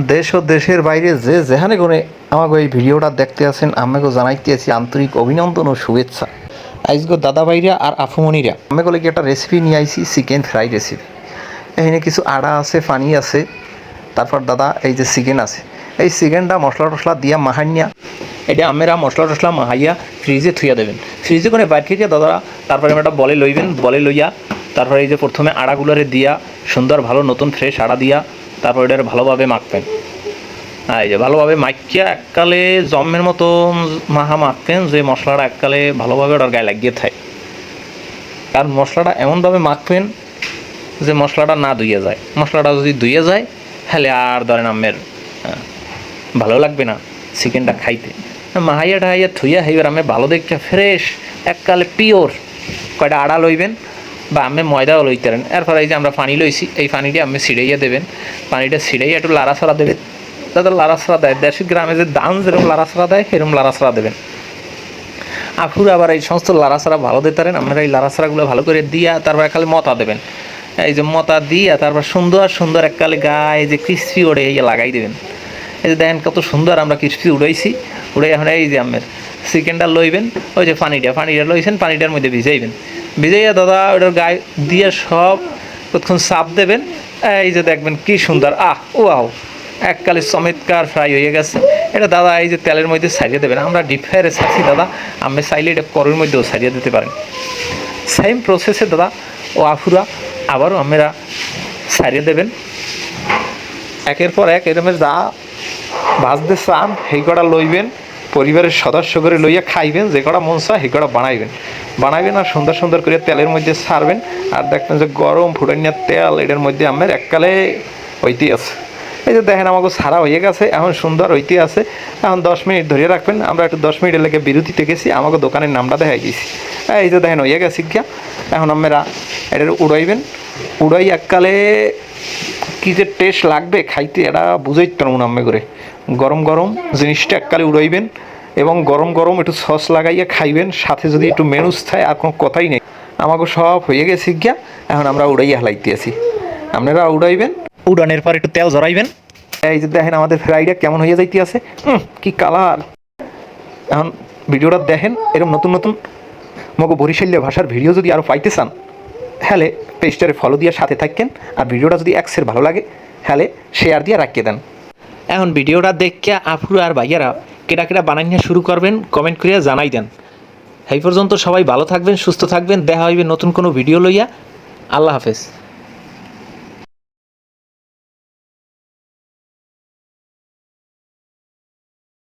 দেশ ও দেশের বাইরে যে যেখানে কোনে আমাকে এই ভিডিওটা দেখতে আছেন আমাকে জানাইতে আছি আন্তরিক অভিনন্দন ও শুভেচ্ছা। আজকে দাদা ভাইরা আর আফুমনিরা আমি বলে কি একটা রেসিপি নিয়ে আইছি চিকেন ফ্রাই রেসিপি এখানে কিছু আড়া আছে, পানি আছে, তারপর দাদা এই যে চিকেন আছে। এই চিকেনটা মশলা টশলা দিয়া মাহানিয়া এটা আমেরা মশলা টশলা মাহাইয়া ফ্রিজে থুইয়া দেবেন। ফ্রিজে করে বাইর খেয়ে দাদা তারপরে একটা বলে লইবেন, বলে লইয়া তারপরে এই যে প্রথমে আড়াগুলোরে দিয়া, সুন্দর ভালো নতুন ফ্রেশ আড়া দিয়া, তারপর এটার ভালোভাবে মাখবেন। এই যে ভালোভাবে মাখিয়া এককালে জম্মের মতো মাহা মাখতেন যে মশলাটা এককালে ভালোভাবে ওটার গায়ে লাগিয়ে থাকে। কারণ মশলাটা এমনভাবে মাখবেন যে মশলাটা না ধুয়ে যায়। মশলাটা যদি ধুয়ে যায়, তাহলে আর ধরেন আমের ভালো লাগবে না চিকেনটা খাইতে। মাহাইয়া টাহাইয়া থুইয়া হইবার আমি ভালো দেখতে ফ্রেশ এককালে পিওর কয়টা আড়া লইবেন বা আমি ময়দাও লইতে পারেন এরপর এই যে আমরা পানি লইছি, এই পানিটি আপনি ছিড়াইয়া দেবেন। পানিটা ছিড়াইয়া একটু লাড়াছড়া দেবেন। দাদা লাড়াছড়া দেয়। দেশের গ্রামে যে দাম যেরকম লাড়াছড়া দেয়, সেরকম লাড়াছড়া দেবেন। আফুর আবার এই সমস্ত লাড়াছাড়া ভালো দিতে পারেন। আপনারা এই লাড়াছাড়াগুলো ভালো করে দিয়া তারপর খালি মতা দেবেন। এই যে মতা দিয়া তারপর সুন্দর সুন্দর এককালে গায়ে যে ক্রিস্পি ওড়ে, এই লাগাই দেবেন। এই যে দেখেন কত সুন্দর আমরা ক্রিস্পি উড়াইছি। উড়ে এখন এই যে আমের চিকেনটা লইবেন। ওই যে পানিটা পানিটা লইছেন, পানিটার মধ্যে ভিজাইবেন। ভিজাইয়া দাদা, ওটার গায়ে দিয়ে সব কতক্ষণ চাপ দেবেন। এই যে দেখবেন কি সুন্দর, আহ ও আহ এককালে চমৎকার ফ্রাই হয়ে গেছে। এটা দাদা, এই যে তেলের মধ্যে ছাড়িয়ে দেবেন। আমরা ডিপ ফ্রায়ারে ছাড়ছি দাদা আমি চাইলে এটা করের মধ্যেও সারিয়ে দিতে পারেন। সেম প্রসেসে দাদা ও আফুরা আবারও আমরা ছাড়িয়ে দেবেন। একের পর এক এরমের যা ভাজতে চান সেই কটা লইবেন। পরিবারের সদস্য করে লইয়া খাইবেন, যে কটা মন চায় কটা বানাইবেন। বানাইবেন আর সুন্দর সুন্দর করে তেলের মধ্যে ছাড়বেন আর দেখবেন যে গরম ফুটানিয়া তেল, এটার মধ্যে আমের এককালে হইতে আছে এই যে দেখেন আমাকে ছাড়া হয়ে গেছে, এখন সুন্দর হইতে আছে এখন দশ মিনিট ধরে রাখবেন, আমরা একটু দশ মিনিটের লেগে বিরতিতে গেছি আমাকে দোকানের নামটা দেখাই দিয়েছি এই যে দেখেন হয়ে গেছে গিয়া, এখন আমরা এটার উড়াইবেন। উড়াই এককালে কি যে টেস্ট লাগবে খাইতে, এটা বুঝাই পারব না আমি করে। গরম গরম জিনিসটা এককালে উড়াইবেন। এবং গরম গরম একটু সস লাগাইয়া খাইবেন সাথে যদি একটু মেনুস থাকে আর কোনো কথাই নেই। আমাকে সব হয়ে গেছে গিয়া এখন আমরা উড়াইয়া হালাইতে আছি। আপনারা উড়াইবেন? উড়ানের পর একটু তেল জড়াইবেন এই যে দেখেন আমাদের ফ্রাইডা কেমন হয়ে যাইতে আছে। হুম, কি কালার। এখন ভিডিওটা দেখেন এরকম নতুন নতুন মগো বরিশাল্য ভাষার ভিডিও যদি আরও পাইতে চান হ্যালে পেজটারে ফলো দিয়ে সাথে থাকেন আর ভিডিওটা যদি এক্সের ভালো লাগে হ্যালে শেয়ার দিয়ে রাখিয়ে দেন। এখন ভিডিওটা দেখে আফরু আর ভাইয়ারা কেটা কেটা বানাইয়া শুরু করবেন কমেন্ট করিয়া জানাই দেন। এই পর্যন্ত সবাই ভালো থাকবেন, সুস্থ থাকবেন, দেখা হইবে নতুন কোনো ভিডিও লইয়া। আল্লাহ হাফেজ।